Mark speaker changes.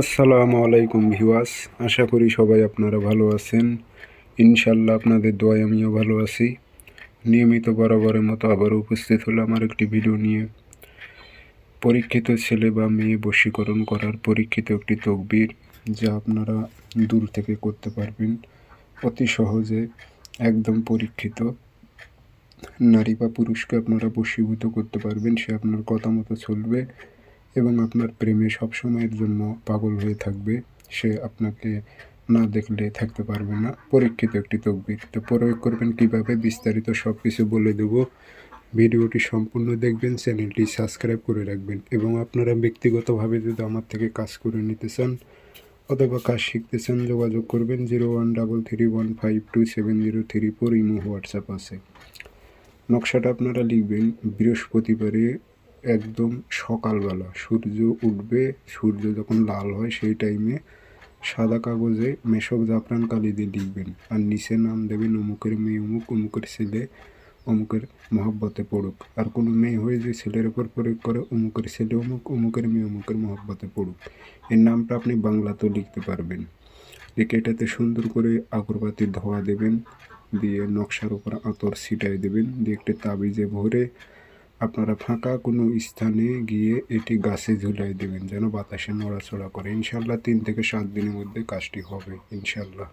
Speaker 1: আসসালামু আলাইকুম ভিওয়াস আশা করি সবাই আপনারা ভালো আছেন। ইনশাল্লাহ আপনাদের দোয়ায় আমিও ভালো আছি। নিয়মিত বরাবরের মতো আবারও উপস্থিত হলো আমার একটি ভিডিও নিয়ে। পরীক্ষিত ছেলে বা মেয়ে বশীকরণ করার পরীক্ষিত একটি তকবির যা আপনারা দূর থেকে করতে পারবেন। অতি সহজে একদম পরীক্ষিত নারী বা পুরুষকে আপনারা বশীভূত করতে পারবেন, সে আপনার কথা মতো চলবে। এবং আপনার প্রেমে সবসময়ের জন্য পাগল হয়ে থাকবে, সে আপনাকে না দেখলে থাকতে পারবে না। পরীক্ষিত একটি তকবির। তো প্রয়োগ করবেন কীভাবে? বিস্তারিত সব কিছু বলে দেবো। ভিডিওটি সম্পূর্ণ দেখবেন, চ্যানেলটি সাবস্ক্রাইব করে রাখবেন এবং আপনারা ব্যক্তিগতভাবে যদি আমার থেকে কাজ করে নিতে চান অথবা কাজ শিখতে চান, যোগাযোগ করবেন zero one double three one five two seven zero three four imo WhatsApp আছে। নকশাটা আপনারা লিখবেন বৃহস্পতিবারে একদম সকালবেলা। সূর্য উঠবে, সূর্য যখন লাল হয় সেই টাইমে সাদা কাগজে মেশক জাফরান কালি দিয়ে লিখবেন। আর নিচে নাম দেবেন অমুকের মেয়ে অমুক, অমুকের ছেলে অমুকের মহব্বতে পড়ুক। আর কোনো মেয়ে হয়ে যে ছেলের ওপর প্রয়োগ করে অমুকের ছেলে অমুক, অমুকের মেয়ে অমুকের মহব্বতে পড়ুক। এর নামটা আপনি বাংলাতেও লিখতে পারবেন। লিখে এটাতে সুন্দর করে আগরবাতির ধোয়া দেবেন, দিয়ে নকশার উপর আতর ছিটাই দেবেন, দিয়ে একটি তাবিজে ভরে আপনারা ফাঁকা কোনো স্থানে গিয়ে এটি গাছে ঝুলাই দেবেন যেন বাতাসে নড়াচড়া করে। ইনশাল্লাহ তিন থেকে সাত দিনের মধ্যে কাজটি হবে ইনশাল্লাহ